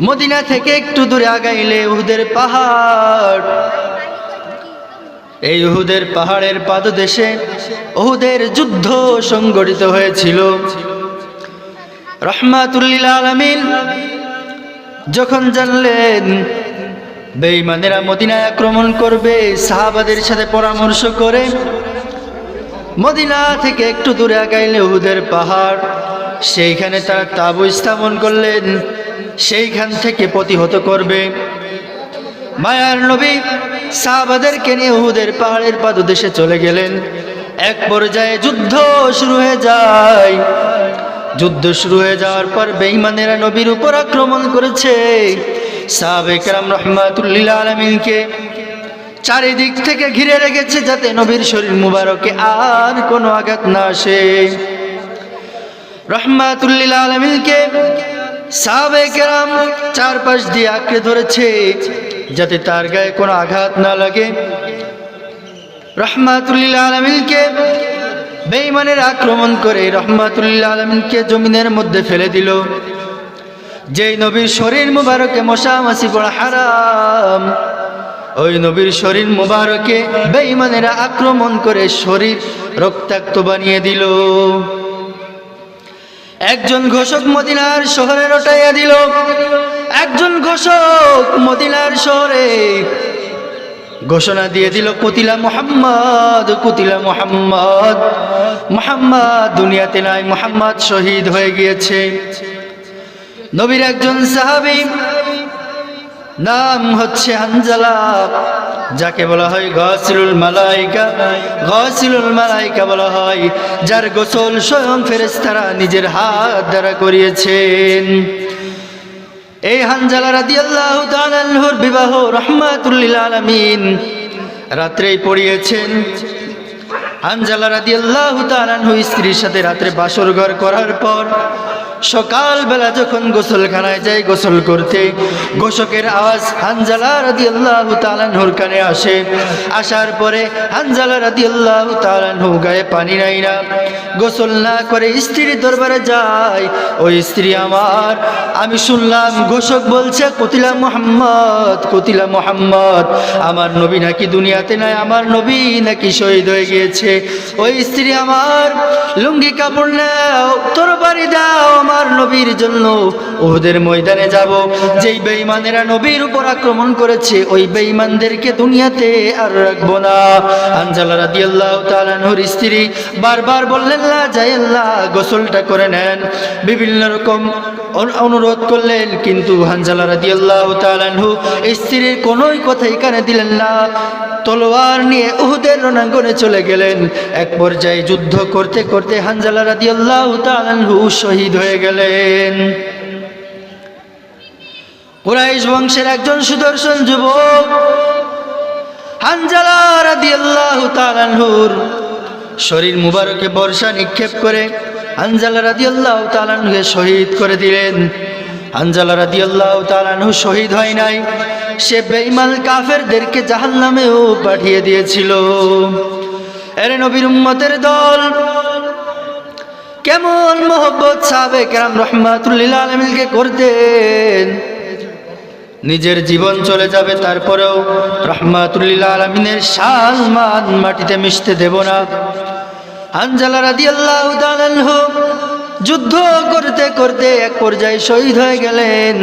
Medina থেকে একটু দূরে আগাইলে উহুদের পাহাড়। এই উহুদের পাহাড়ের পাদদেশে উহুদের যুদ্ধ সংগঠিত হয়েছিল। রহমাতুল্লিল আলমিন যখন জানলেন, বেঈমানেরা মদিনায় আক্রমণ করবে, সাহাবাদের সাথে পরামর্শ করে, মদিনা থেকে একটু দূরে আগাইলে উহুদের পাহাড়, সেইখানে তারা তাবু স্থাপন করলেন। সেইখান থেকে প্রতিহত করবে। মায়ার নবী সাহাবাদেরকে নিয়ে উহুদের পাহাড়ের পাদদেশে চলে গেলেন। এক পর্যায়ে যুদ্ধ শুরু হয়ে যায়। যুদ্ধ শুরু হয়ে যাওয়ার পর বেঈমানেরা নবীর উপর আক্রমণ করেছে। সাহাবেকরাম রহমাতুল্লিল আলমিনকে চারিদিক থেকে ঘিরে রেখেছে যাতে নবীর শরীর মুবারকে আর কোনো আঘাত না আসে। রহমাতুল্লিল আলমিনকে সাহাবেকরাম চারপাশ দিয়ে আঁকড়ে ধরেছে, যাতে তার গায়ে কোনো আঘাত না লাগে। রহমাতুল্লিল আলমিনকে বেঈমানের আক্রমণ করে রহমাতুল্লিল আলমিনকে জমিনের মধ্যে ফেলে দিল। যেই নবীর শরীর মুবারকে মশা মাসি পড়া হারাম, ওই নবীর শরীর মুবারকে বেঈমানেরা আক্রমণ করে শরীর রক্তাক্ত বানিয়ে দিল। একজন ঘোষক মদিনার শহরে রটাইয়া দিল। একজন ঘোষক মদিনার শহরে ঘোষণা দিয়ে দিল, কুতিলা মোহাম্মদ কুতিলা মোহাম্মদ মোহাম্মদ, দুনিয়াতে নাই, মোহাম্মদ শহীদ হয়ে গিয়েছে। নবীর একজন সাহাবী, নাম হচ্ছে হানজালা যাকে বলা হয় গসিলুল মালাইকা গসিলুল মালাইকা বলা হয়, যার গোসল স্বয়ং ফেরেস্তারা নিজের হাত দ্বারা করিয়েছেন। এই হানজালা রাদিয়াল্লাহু তাআলা আনহুর বিবাহ রহমাতুল্লিল আলামিন রাত্রেই পড়িয়েছেন। হানজালা রাদিয়াল্লাহু তাআলা আনহু স্ত্রীর সাথে রাত্রে বাসর ঘর করার পর সকালবেলা যখন গোসলখানায় যায় গোসল করতে গোসকের আওয়াজ হানজালা রাদি আল্লাহ তালানহুর কানে আসে। আসার পরে হানজালা রাদি আল্লাহ তালানহু গায়ে পানি নাই না। গোসল না করে স্ত্রীর দরবারে যায় ওই স্ত্রী আমার, আমি শুনলাম গোসক বলছে, কতিলা মোহাম্মদ কতিলা মোহাম্মদ, আমার নবী নাকি দুনিয়াতে নাই, আমার নবী নাকি শহীদ হয়ে গিয়েছে। ওই স্ত্রী আমার, লুঙ্গি কাপড় নাও তোর বাড়ি দাও আমার নবীর জন্য ওদের ময়দানে যাব। যেই বেঈমানেরা নবীর উপর আক্রমণ করেছে, ওই বেঈমানদেরকে দুনিয়াতে আর রাখব না। রাদিয়াল্লাহু আল্লাহ আনহুর স্ত্রী বারবার বললেন, লা যাইল্লাহ গোসলটা করে নেন। বিভিন্ন রকম অনুরোধ করলেন, কিন্তু হানজালা রাদিয়াল্লাহু তাআলা আনহু স্ত্রীর কোনোই কথাই কানে দিলেন না। তলোয়ার নিয়ে উহুদের রণাঙ্গনে চলে গেলেন। এক পর্যায়ে যুদ্ধ করতে করতে হানজালা রাদিয়াল্লাহু তাআলা আনহু শহীদ হয়ে গেলেন। কুরাইশ বংশের একজন সুদর্শন যুবক হানজালা রাদিয়াল্লাহু তাআলা আনহুর শরীর মুবারকে বর্ষা নিক্ষেপ করে হানজালা রাদিয়াল্লাহু তাআলা আনহুকে শহীদ করে দিলেন। হানজালা রাদিয়াল্লাহু তাআলা আনহু শহীদ হয় নাই। সে বেঈমান কাফেরদেরকে জাহান্নামেও পাঠিয়ে দিয়েছিল। এর নবীর উম্মতের দল, কেমন মোহব্বত সাবেক রাম রহমাতুল্লিল আলমিনকে করতেন। নিজের জীবন চলে যাবে, তারপরেও রহমাতুল্লিল আলমিনের সালমান মাটিতে মিশতে দেব না। আনজালা রাদি আল্লাহ যুদ্ধ করতে করতে এক পর্যায়ে শহীদ হয়ে গেলেন।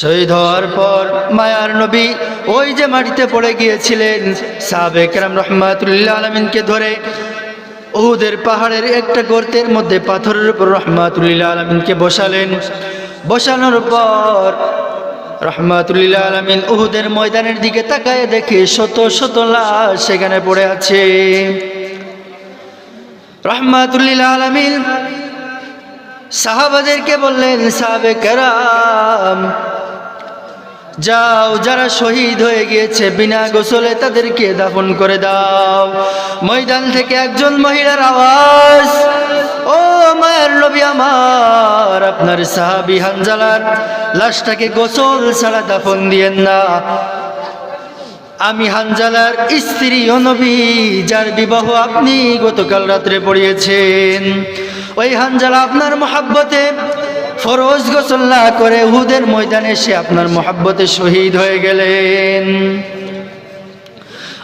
শহীদ হওয়ার পর মায়ার নবী ওই যে মাটিতে পড়ে গিয়েছিলেন সাবেক রাম রহমাতুল্লিল আলমিনকে ধরে উহুদের পাহাড়ের একটা গর্তের মধ্যে পাথরের উপর রহমাতুল্লাহ আলমিনকে বসালেন। বসানোর পর রহমাতুল্লাহ আলমিন উহুদের ময়দানের দিকে তাকায় দেখে শত শত লাশ সেখানে পড়ে আছে। রহমাতুল্লিল আলমিন। সাহাবাদেরকে বললেন, সাহাবে কেরাম, যাও, যারা শহীদ হয়ে গিয়েছে, বিনা গোসলে তাদেরকে দাফন করে দাও। ময়দান থেকে একজন মহিলার আওয়াজ, ও মায়ের নবী আমার, আপনার সাহাবি হানজালার লাশটাকে গোসল ছাড়া দাফন দিয়েন না। আমি হানজালার স্ত্রী ও নবী, যার বিবাহ আপনি গতকাল রাত্রে পড়িয়েছেন। ওই হানজালা আপনার মহাব্বতে ফরজ গোসল্লা করে হুদের ময়দানে সে আপনার মহাব্বতে শহীদ হয়ে গেলেন।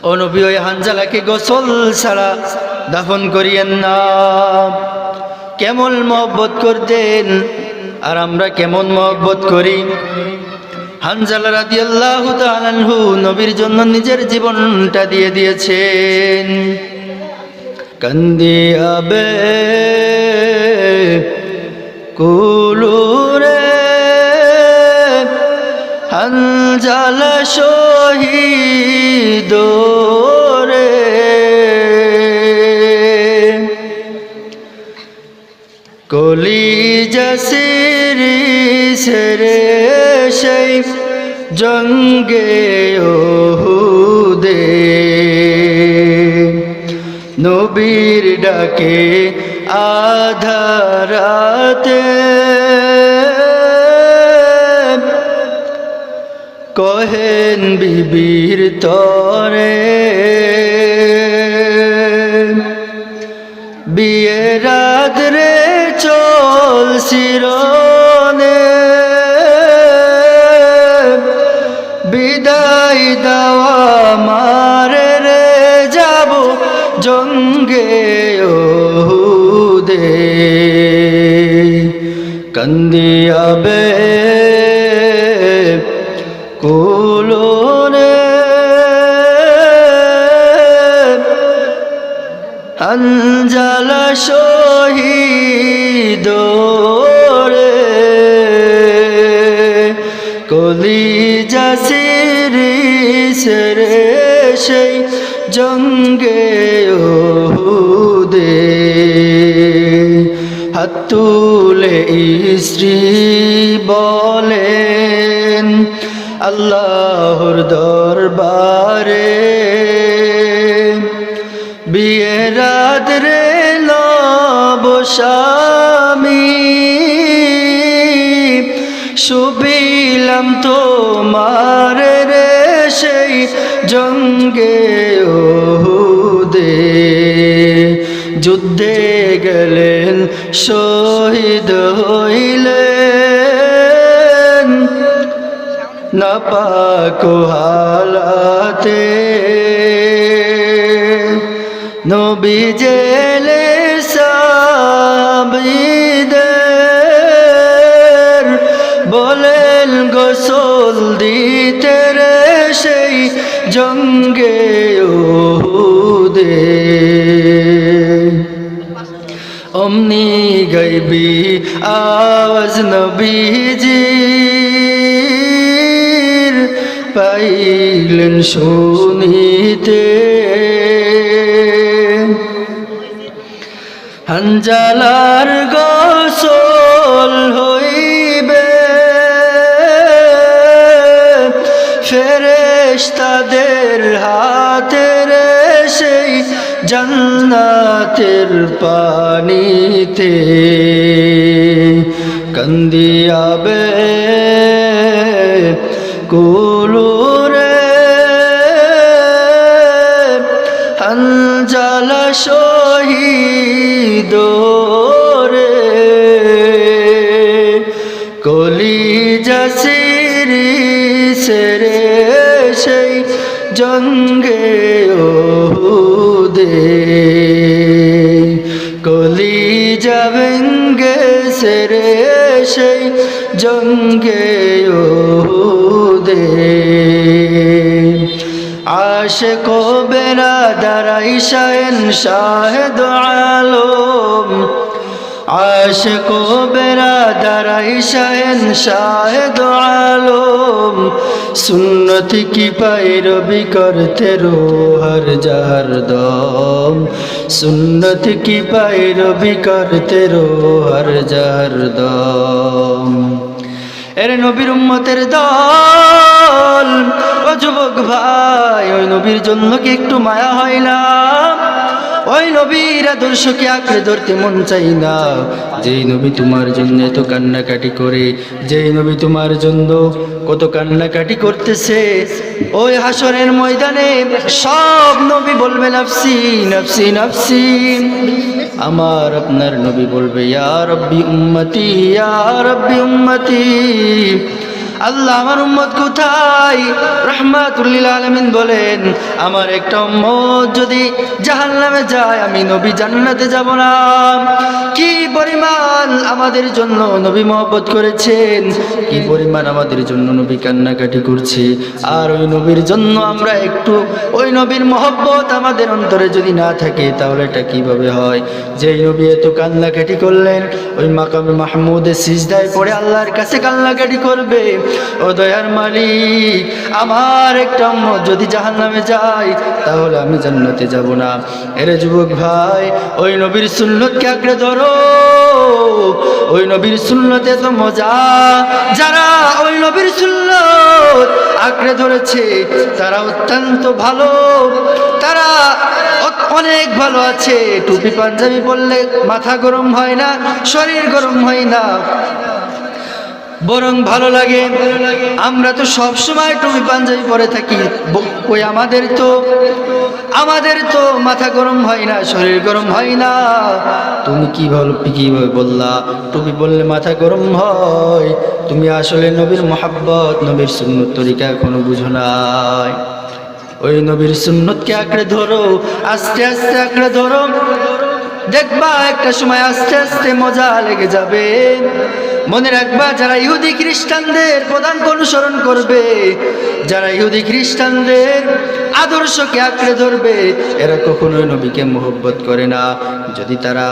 ও নবী, ওই হানজালাকে গোসল ছাড়া দাফন করিয়েন না। কেমন মহব্বত করতেন আর আমরা কেমন মহব্বত করি? হানজালা তাআলা আনহু নবীর জন্য নিজের জীবনটা দিয়ে দিয়েছেন। কান্দি আবে কুলুরে হানজালা শহীদ রে। কলি জসিরি সেরে সেই জঙ্গে ওহুদে। নবীর ডাকে আধারাতে কহেন বিবির তরে বিয়ে রাত রে চল শিরনে কুলোরে আঞ্জালা শহীদ রে কলি জাসিরি সেরে সেই জঙ্গে ওহুদে হাত তুলে স্ত্রী বলেন, আল্লাহর দরবারে বিয়ে রাত রে লবসামি শুবিলাম তোমার রে সেই জঙ্গে ওহুদে যুদ্ধে শহীদ হইলেন। নাপাক হালাতে। নবী জেলে নবীজির পাইলেন শুনিতে। হানজালার গোসল হইবে। ফেরেশতাদের হাতের সেই জান্নাতের পানিতে। কান্দিয়াবে কুলুরে হানজালা শহীদ রে কলি জাসিরি সেরে সেই জঙ্গে ওহুদে। কলি জঙ্গে ওহুদে আশেক বেরা দারাই শাহেন শাহেদ আলম আশেক বেরা দারাই শাহেন শাহেদ আলম সুন্নতি কি পাইরবি করতে রো হর যার দম। সুন্নতি কি পাইরবি করতে রো হর যার দম। এর নবীর উম্মতের দল। ও যুবক ভাই, ওই নবীর জন্য কি একটু মায়া হয় না? ওই নবীর আদর্শকে আঁকড়ে ধরতে মন চাই না। যেই নবী তোমার জন্য এত কান্নাকাটি করে, যেই নবী তোমার জন্য কত কান্নাকাটি করতেছে, ওই হাসরের ময়দানে সব নবী বলবে, নাফসি নাফসি নাফসি। আমার আপনার নবী বলবে ইয়া রব্বি উম্মতি ইয়া রব্বি উম্মতি। আল্লাহ আমার উম্মত কোথায়? রহমাতুল্লিল আলমিন বলেন, আমার একটা উম্মত যদি জাহান নামে যায়, আমি নবী জান্নাতে যাব না। কি পরিমাণ আমাদের জন্য নবী মহব্বত করেছেন? কি পরিমাণ আমাদের জন্য নবী কান্নাকাটি করছে? আর ওই নবীর জন্য আমরা একটু, ওই নবীর মহব্বত আমাদের অন্তরে যদি না থাকে, তাহলে এটা কীভাবে হয়? যেই নবী এত কান্নাকাটি করলেন, ওই মাকামে মাহমুদের সিজদায় পড়ে আল্লাহর কাছে কান্নাকাটি করবে। ও দয়ার মালিক, আমার একটা উম্মত যদি জাহান নামে যায়, তাহলে আমি জান্নাতে যাব না। এরে যুবক ভাই, ওই নবীর সুন্নতকে আঁকড়ে ধরো। ওই নবীর সুন্নতে তো মজা, যারা ওই নবীর সুন্নত আঁকড়ে ধরেছে, তারা অত্যন্ত ভালো। তারা অনেক ভালো আছে। টুপি পাঞ্জাবি পরলে মাথা গরম হয় না, শরীর গরম হয় না। বরং ভালো লাগে। আমরা তো সব সময় টুপি পাঞ্জাবি পরে থাকি। কই আমাদের তো আমাদের তো মাথা গরম হয় না, শরীর গরম হয় না। তুমি কি ভালো কীভাবে বললা? টুপি বললে মাথা গরম হয়। তুমি আসলে নবীর মোহাব্বত, নবীর সুন্নত তরিকা এখনও বুঝো নাই। ওই নবীর সুন্নতকে আঁকড়ে ধরো, আস্তে আস্তে আঁকড়ে ধরো। দেখবা একটা সময় আস্তে আস্তে মজা লেগে যাবে। মনে রাখবা, যারা ইহুদি খ্রিস্টানদের প্রধানকে অনুসরণ করবে, যারা ইহুদি খ্রিস্টানদের আদর্শকে আঁকড়ে ধরবে, এরা কখনোই নবীকে মোহব্বত করে না। যদি তারা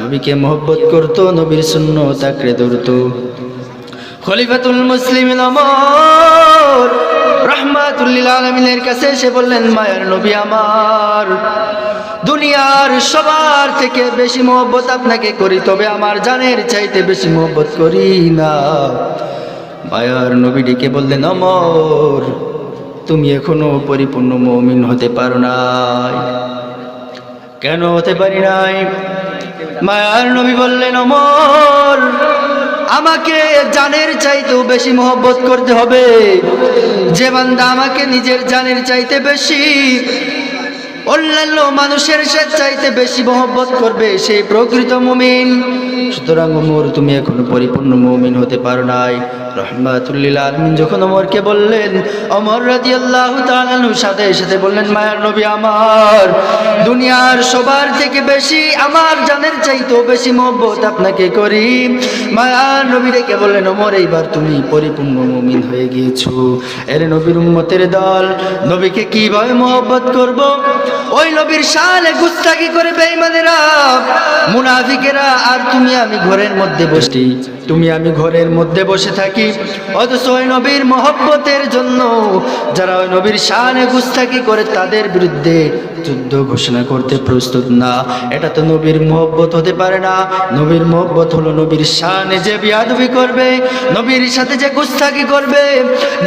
নবীকে মোহব্বত করতো, নবীর শূন্য আঁকড়ে ধরতো। খলিফাতুল মুসলিম রহমাতুল্লিল আলমিনের কাছে এসে বললেন, মায়ের নবী আমার। দুনিয়ার সবার থেকে বেশি মোহব্বত আপনাকে করি, তবে আমার জানের চাইতে বেশি মোহব্বত করি না। মায়ার নবী ডেকে বললেন, অমর, তুমি এখনও পরিপূর্ণ মমিন হতে পারো নাই। কেন হতে পারি নাই? মায়ার নবী বললেন, অমর, আমাকে জানের চাইতেও বেশি মহব্বত করতে হবে। যে বান্দা আমাকে নিজের জানের চাইতে বেশি অন্যান্য মানুষের চাইতে বেশি মহব্বত করবে সেই প্রকৃত মুমিন। সুতরাং ওমর, তুমি এখনও পরিপূর্ণ মুমিন হতে পারো নাই। রহমাতুল্লিল আলমিন যখন ওমরকে বললেন অমর রাজি আল্লাহ সাথে সাথে বললেন, মায়ার নবী আমার, দুনিয়ার সবার থেকে বেশি আমার জানের চাইতেও বেশি মহব্বত আপনাকে করি। মায়ার নবী ডেকে বললেন, ওমর, এইবার তুমি পরিপূর্ণ মুমিন হয়ে গিয়েছো। এর নবীর উম্মতের দল। নবীকে কীভাবে মহব্বত করব? ওই নবীর শানে গুস্তাকি করে বেঈমানেরা, মুনাফিকেরা, আর তুমি আমি ঘরের মধ্যে বসি। তুমি আমি ঘরের মধ্যে বসে থাকি। অথচ ওই নবীর মহব্বতের জন্য যারা ওই নবীর শানে গুস্তাকি করে তাদের বিরুদ্ধে যুদ্ধ ঘোষণা করতে প্রস্তুত না। এটা তো নবীর মহব্বত হতে পারে না। নবীর মহব্বত হলো নবীর শানে যে বিয়াদবি করবে, নবীর সাথে যে গুস্তাকি করবে,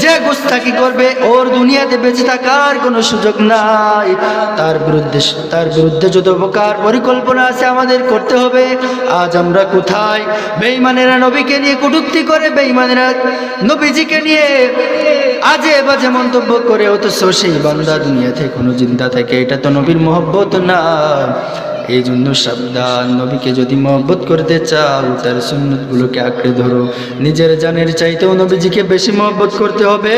যে গুস্তাকি করবে, ওর দুনিয়াতে বেঁচে থাকার কোনো সুযোগ নাই। তার বিরুদ্ধে তার বিরুদ্ধে যত প্রকার পরিকল্পনা আছে আমাদের করতে হবে। আজ আমরা কোথায়? বেঈমানেরা নবীকে নিয়ে কটূক্তি করে, বেঈমানেরা নবীজিকে নিয়ে আজে বাজে মন্তব্য করে, অথচ সেই বান্দা দুনিয়াতে কোনো চিন্তা থাকে। এটা তো নবীর মহব্বত না। এই জন্য সাবধান, নবীকে যদি মহব্বত করতে চাও, তার সুন্নতগুলোকে আঁকড়ে ধরো। নিজের জানের চাইতেও নবীজিকে বেশি মহব্বত করতে হবে।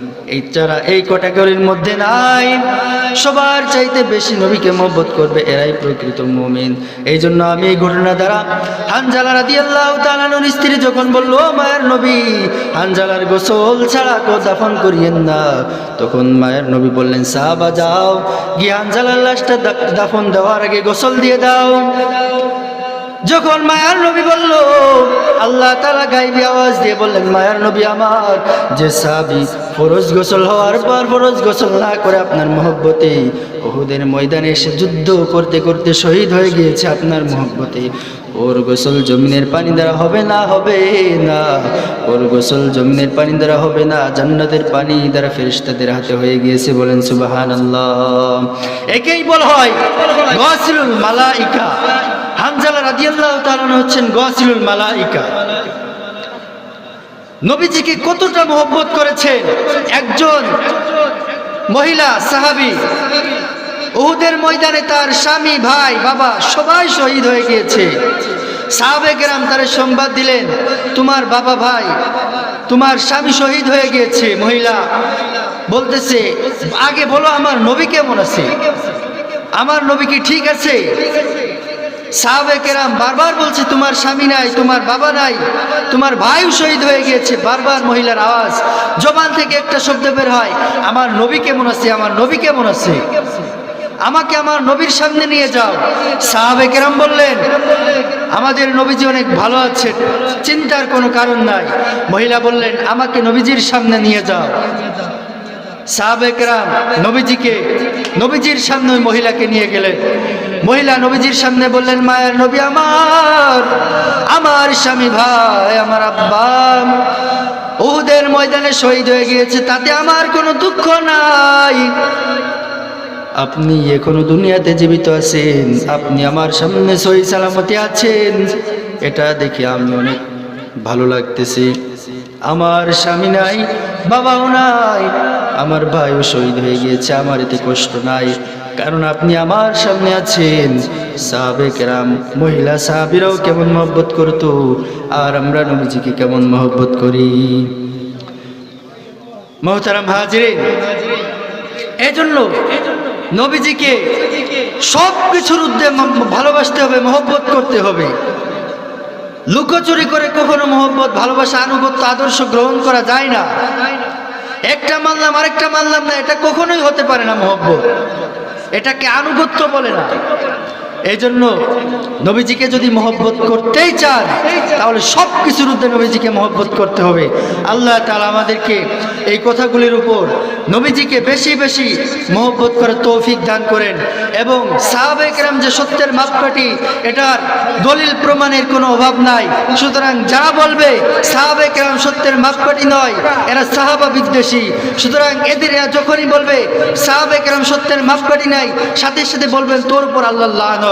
এই যারা এই ক্যাটাগরির মধ্যে নাই, সবার চাইতে বেশি নবীকে মহব্বত করবে এরাই প্রকৃত মুমিন। এই জন্য আমি এই ঘটনা দ্বারা হানজালা রাদি আল্লাহ তালানুর স্ত্রী যখন বলল মায়ের নবী, হানজালার গোসল ছাড়া কো দাফন করিয়েন না। তখন মায়ের নবী বললেন, সাহাবা, যাও, গিয়ে হানজালার লাশটা দাফন দেওয়ার আগে গোসল দিয়ে দাও। যখন মায়ার নবী বলল, আল্লাহ তারা গাইবি আওয়াজ দিয়ে বললেন, মায়ার নবী আমার, যে সাবি ফরজ গোসল হওয়ার পর ফরজ গোসল না করে আপনার মহব্বতে ওহুদের ময়দানে এসে যুদ্ধ করতে করতে শহীদ হয়ে গিয়েছে আপনার মহব্বতে। ওর গোসল জমিনের পানি দ্বারা হবে না হবে না। ওর গোসল জমিনের পানি দ্বারা হবে না, জান্নাতের পানি দ্বারা ফেরিস্তাদের হাতে হয়ে গিয়েছে বলেন সুবাহান আল্লাহ একেই বল হয় গসিলুল মালাইকা। হানজালা রাদিয়াল্লাহু তাআলা হচ্ছেন গসিলুল মালাইকা। নবীজিকে কতটা মোহব্বত করেছেন? একজন মহিলা, সাহাবী। উহুদের ময়দানে তার স্বামী, ভাই, বাবা সবাই শহীদ হয়ে গিয়েছে। সাহাবে গ্রাম তার সংবাদ দিলেন, তোমার বাবা ভাই, তোমার স্বামী শহীদ হয়ে গিয়েছে, মহিলা। বলতেছে, আগে বলো আমার নবী কেমন আছে? আমার নবী কি ঠিক আছে? সাহাবে কেরাম বারবার বলছে, তোমার স্বামী নাই, তোমার বাবা নাই, তোমার ভাইও শহীদ হয়ে গিয়েছে। বারবার মহিলার আওয়াজ, জবান থেকে একটা শব্দ বের হয়, আমার নবী কেমন আছে? আমার নবী কেমন আছে? আমাকে আমার নবীর সামনে নিয়ে যাও। সাহাবে কেরাম বললেন, আমাদের নবীজি অনেক ভালো আছেন, চিন্তার কোনো কারণ নাই। মহিলা বললেন, আমাকে নবীজির সামনে নিয়ে যাও। সাহাবেকরাম নবীজিকে, নবীজির সামনে ওই মহিলাকে নিয়ে গেলেন। মহিলা নবীজির সামনে বললেন, মায়ের নবী আমার আমার স্বামী ভাই, আমার আব্বা, উহুদের ময়দানে শহীদ হয়ে গিয়েছে, তাতে আমার কোনো দুঃখ নাই। আপনি এখনও দুনিয়াতে জীবিত আছেন, আপনি আমার সামনে সহি সালামতে আছেন। এটা দেখে আমি অনেক ভালো লাগতেছে। আমার স্বামী নাই, বাবাও নাই, আমার ভাইও শহীদ হয়ে গিয়েছে, আমার এতে কষ্ট নাই। কারণ আপনি আমার সামনে আছেন। সাহাবেক রাম মহিলা সাহাবিরাও কেমন মহব্বত করতো, আর আমরা নবীজিকে কেমন মহব্বত করি। মহতারাম হাজিরিন এই জন্য নবীজিকে সব কিছুর উদ্যে ভালোবাসতে হবে, মহব্বত করতে হবে। লুকোচুরি করে কখনো মহব্বত, ভালোবাসা, আনুগত্য, আদর্শ গ্রহণ করা যায় না। একটা মানলাম, আরেকটা মানলাম না, এটা কখনোই হতে পারে না মহব্বত। এটাকে আনুগত্য বলে না। এই জন্য নবীজিকে যদি মহব্বত করতেই চান, তাহলে সব কিছুর উদ্দে নবীজিকে মহব্বত করতে হবে। আল্লাহ তালা আমাদেরকে এই কথাগুলির উপর নবীজিকে বেশি বেশি মহব্বত করে তৌফিক দান করেন এবং সাহাবেকরাম যে সত্যের মাপকাঠি, এটার দলিল প্রমাণের কোনো অভাব নাই। সুতরাং যা বলবে সাহাবেকরাম সত্যের মাপকাঠি নয়, এরা সাহাবা বিদ্বেষী। সুতরাং এদের যখনই বলবে সাহাবেকরাম সত্যের মাপকাঠি নাই, সাথে সাথে বলবেন তোর উপর আল্লাহ লান